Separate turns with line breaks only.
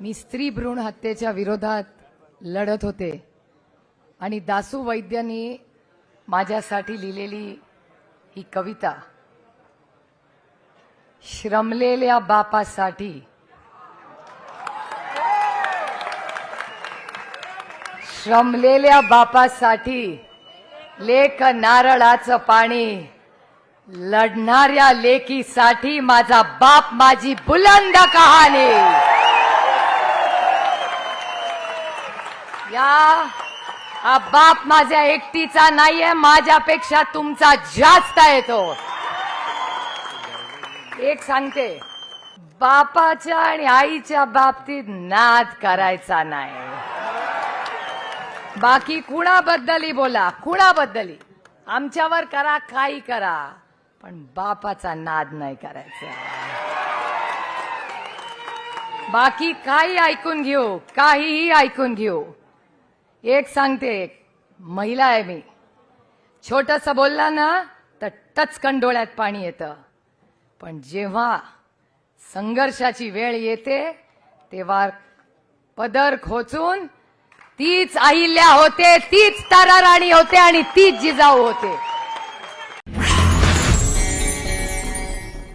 मी स्त्री भ्रूण हत्येच्या विरोधात लढत होते. आणि दासू वैद्यांनी माझ्यासाठी लिहिलेली ही कविता श्रमलेल्या बापासाठी. श्रमलेल्या बापासाठी लेख नारळाचं पाणी लढणाऱ्या लेकीसाठी माझा बाप माझी बुलंद कहाणी. या. हा बाप माझ्या एकटीचा नाहीये माझ्यापेक्षा तुमचा जास्त आहे तो. एक सांगते बापाच्या आणि आईच्या बाबतीत नाद करायचा नाही. बाकी कुणाबद्दलही बोला कुणाबद्दलही. आमच्यावर करा काही करा पण बापाचा नाद नाही करायचा. बाकी काही ऐकून घेऊ काहीही ऐकून घेऊ. एक सांगते एक. महिला आहे मी. छोटस बोलला ना तर टचकन डोळ्यात पाणी येतं. पण जेव्हा संघर्षाची वेळ येते तेव्हा पदर खोचून तीच अहिल्या होते तीच ताराराणी होते आणि तीच जिजाऊ होते.